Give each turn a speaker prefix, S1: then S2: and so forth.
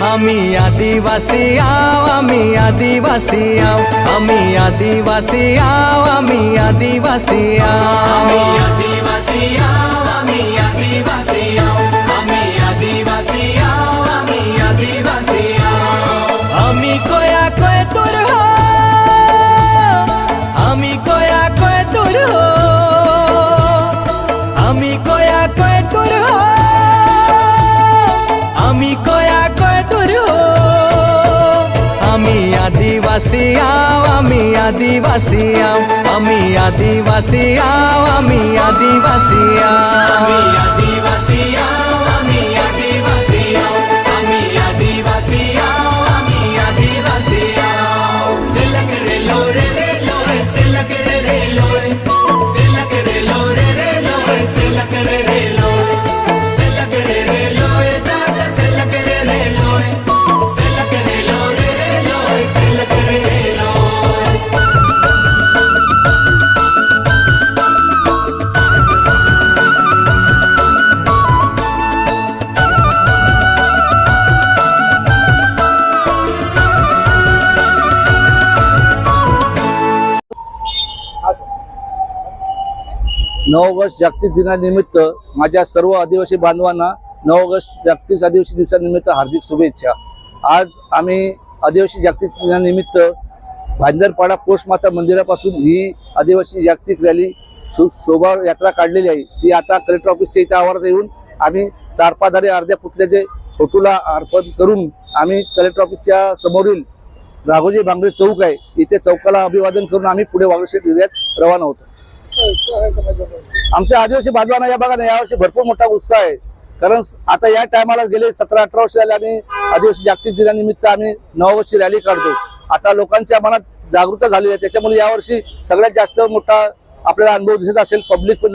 S1: আমি আদিবাসী আও আমি আদিবাসী আও। আমি আদিবাসী আও আমি আদিবাসী আও। আদিবাসী আদিবাসিয়াও আমি আদিবাসিয়াও আমি আদিবাসিয়াও আমি আদিবাসিয়াও আমি আদিবাসিয়াও আমি আদিবাসিয়াও আমি আদিবাসিয়াও আমি আদিবাসিয়াও সিলক রে লোরে রে লোরে সিলক রে রে লোরে
S2: नऊ ऑगस्ट जागतिक दिनानिमित्त माझ्या सर्व आदिवासी बांधवांना नऊ ऑगस्ट जागतिक आदिवासी दिवसानिमित्त हार्दिक शुभेच्छा. आज आम्ही आदिवासी जागतिक दिनानिमित्त भांजरपाडा पोस्टमाता मंदिरापासून ही आदिवासी जागतिक रॅली शो शोभा यात्रा काढलेली आहे. ती आता कलेक्टर ऑफिसच्या इथे आवारात येऊन आम्ही तारपाधारे अर्ध्या पुतल्याचे फोटोला अर्पण करून आम्ही कलेक्टर ऑफिसच्या समोरील राघोजी भांगरे चौक आहे. इथे चौकाला अभिवादन करून आम्ही पुढे वागळशेठ एरियात रवाना होतो. आमच्या आदिवासी बांधवांना या भागाने यावर्षी भरपूर मोठा उत्साह आहे. कारण आता या टायमाला गेले सतरा अठरा वर्ष झाले आम्ही आदिवासी जागतिक दिनानिमित्त आम्ही नववर्षी रॅली काढतो. आता लोकांच्या मनात जागरूकता झाली आहे. त्याच्यामुळे यावर्षी सगळ्यात जास्त मोठा आपल्याला अनुभव दिसत असेल पब्लिक पण